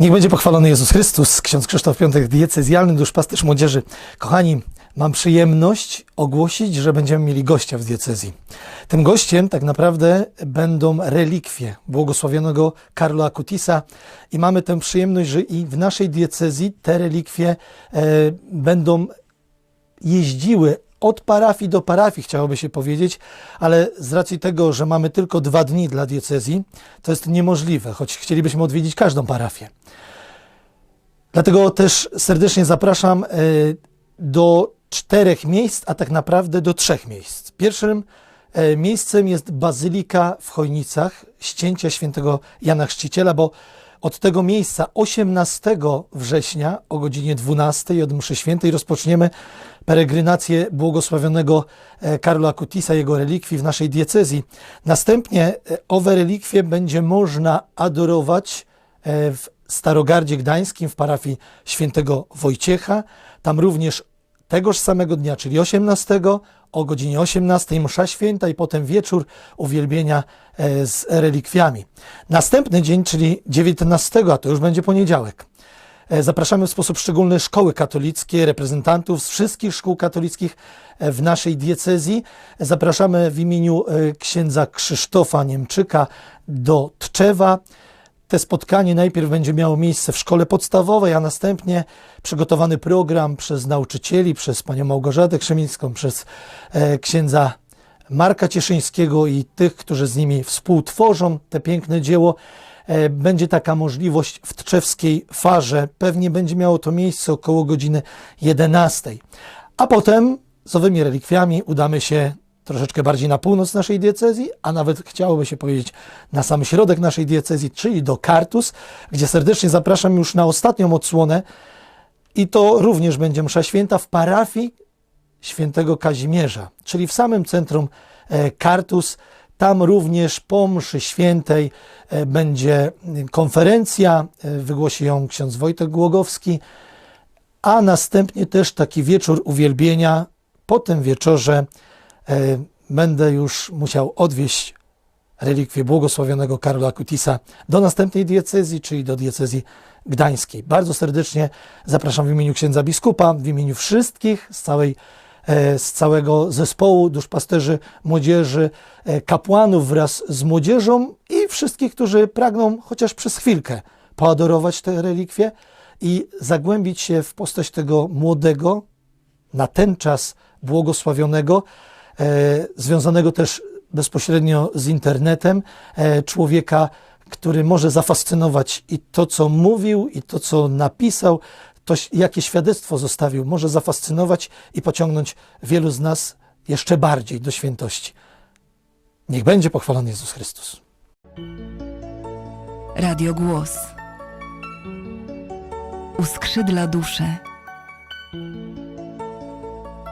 Niech będzie pochwalony Jezus Chrystus, ksiądz Krzysztof Piątek, diecezjalny duszpasterz młodzieży. Kochani, mam przyjemność ogłosić, że będziemy mieli gościa w diecezji. Tym gościem tak naprawdę będą relikwie błogosławionego Karla Akutisa i mamy tę przyjemność, że i w naszej diecezji te relikwie e, będą jeździły od parafii do parafii, chciałoby się powiedzieć, ale z racji tego, że mamy tylko dwa dni dla diecezji, to jest niemożliwe, choć chcielibyśmy odwiedzić każdą parafię. Dlatego też serdecznie zapraszam e, do czterech miejsc, a tak naprawdę do trzech miejsc. Pierwszym e, miejscem jest Bazylika w Chojnicach, ścięcia świętego Jana Chrzciciela, bo od tego miejsca 18 września o godzinie 12 od mszy świętej rozpoczniemy peregrinację błogosławionego e, Karla Akutisa, jego relikwii w naszej diecezji. Następnie e, owe relikwie będzie można adorować e, w Starogardzie Gdańskim w parafii świętego Wojciecha. Tam również tegoż samego dnia, czyli 18 o godzinie 18 msza święta i potem wieczór uwielbienia e, z relikwiami. Następny dzień, czyli 19, a to już będzie poniedziałek. E, Zapraszamy w sposób szczególny szkoły katolickie, reprezentantów z wszystkich szkół katolickich e, w naszej diecezji. Zapraszamy w imieniu księdza Krzysztofa Niemczyka do Tczewa. Te spotkanie najpierw będzie miało miejsce w szkole podstawowej, a następnie przygotowany program przez nauczycieli, przez panią Małgorzatę Krzemińską, przez e, księdza Marka Cieszyńskiego i tych, którzy z nimi współtworzą te piękne dzieło. E, Będzie taka możliwość w Tczewskiej Farze. Pewnie będzie miało to miejsce około godziny 11. A potem z owymi relikwiami udamy się troszeczkę bardziej na północ naszej diecezji, a nawet chciałoby się powiedzieć na sam środek naszej diecezji, czyli do Kartus, gdzie serdecznie zapraszam już na ostatnią odsłonę i to również będzie msza święta w parafii świętego Kazimierza, czyli w samym centrum e, Kartus. Tam również po mszy świętej e, będzie konferencja, e, wygłosi ją ksiądz Wojtek Głogowski, a następnie też taki wieczór uwielbienia. Po tym wieczorze będę już musiał odwieźć relikwię błogosławionego Karla Akutisa do następnej diecezji, czyli do diecezji gdańskiej. Bardzo serdecznie zapraszam w imieniu księdza biskupa, w imieniu wszystkich z całej e, z całego zespołu duszpasterzy młodzieży, e, kapłanów wraz z młodzieżą i wszystkich, którzy pragną chociaż przez chwilkę poadorować te relikwie i zagłębić się w postać tego młodego, na ten czas błogosławionego, e, związanego też bezpośrednio z internetem, e, człowieka, który może zafascynować i to, co mówił, i to, co napisał, to, jakie świadectwo zostawił, może zafascynować i pociągnąć wielu z nas jeszcze bardziej do świętości. Niech będzie pochwalony Jezus Chrystus. Radio Głos. Uskrzydla duszę.